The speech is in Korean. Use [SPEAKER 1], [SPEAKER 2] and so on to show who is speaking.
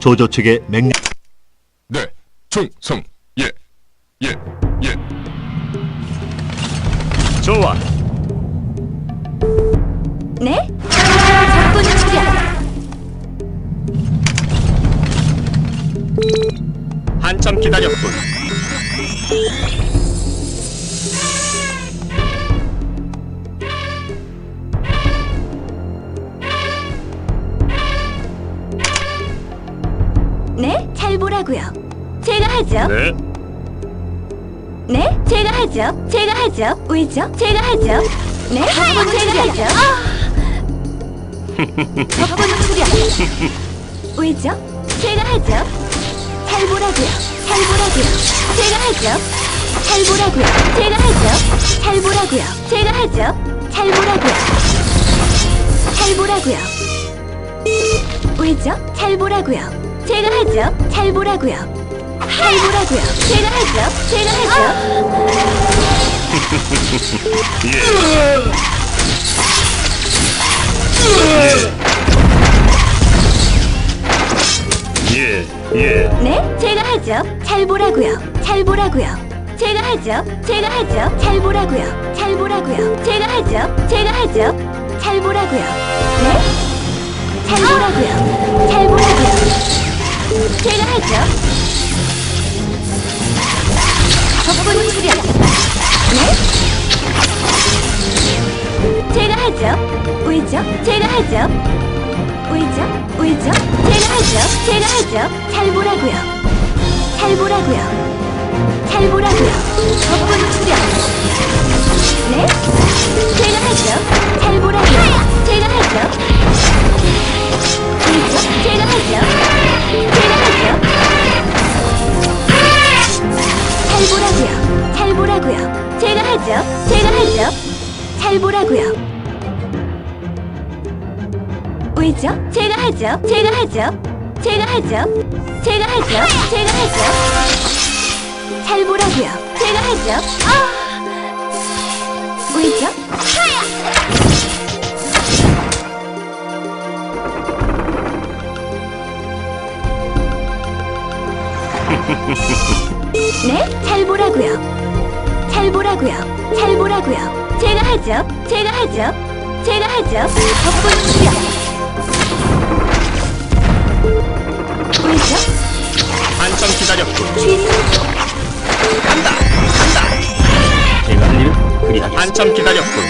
[SPEAKER 1] 조조 측의 맹령
[SPEAKER 2] 네, 충성. 예, 예, 예.
[SPEAKER 3] 좋아.
[SPEAKER 4] 네? 적군 출현.
[SPEAKER 3] 한참 기다렸군.
[SPEAKER 4] 네? 잘 보라고요. 제가 하죠.
[SPEAKER 3] 네.
[SPEAKER 4] 네? 제가 하죠. 제가 하죠. 왜죠? 제가 하죠. 네? 적군 제가 하죠. 적군 출현. 왜죠? 제가 하죠. 잘 보라고요. 잘 보라고요. 제가 하죠. 잘 보라고요. 제가 하죠. 잘 보라고요. 제가 하죠. 잘 보라고요. 잘 보라고요. 왜죠? 잘 보라고요. 제가 하죠. 잘 보라고요. 잘 보라고요. 제가 하죠. 제가 하죠.
[SPEAKER 3] 예, 예.
[SPEAKER 4] 네, 제가 하죠. 잘 보라고요. 잘 보라고요. 제가 하죠. 제가 하죠. 잘 보라고요. 잘 보라고요. 제가 하죠. 제가 하죠. 잘 보라고요. 네? 하죠. 왜죠? 제가 하죠. 왜죠? 왜죠? 제가 하죠. 제가 하죠. 잘 보라고요. 잘 보라고요. 잘 보라고요. 적군 출현. 네? 제가 하죠. 잘 보라고요. 제가 하죠. 왜죠? 제가 하죠. 제가 하죠. 잘 보라고요. 잘 보라고요. 제가 하죠. 제가 하죠. 잘 보라고요. 왜죠? 제가 하죠. 제가 하죠. 제가 하죠. 제가 하죠. 제가 하죠. 잘 보라고요. 제가 하죠. 왜죠? 네? 잘 보라고요. 잘 보라고요. 잘 보라고요. 제가 하죠. 제가 하죠. 제가 하죠. 적군 출현.
[SPEAKER 3] 한참 기다렸군.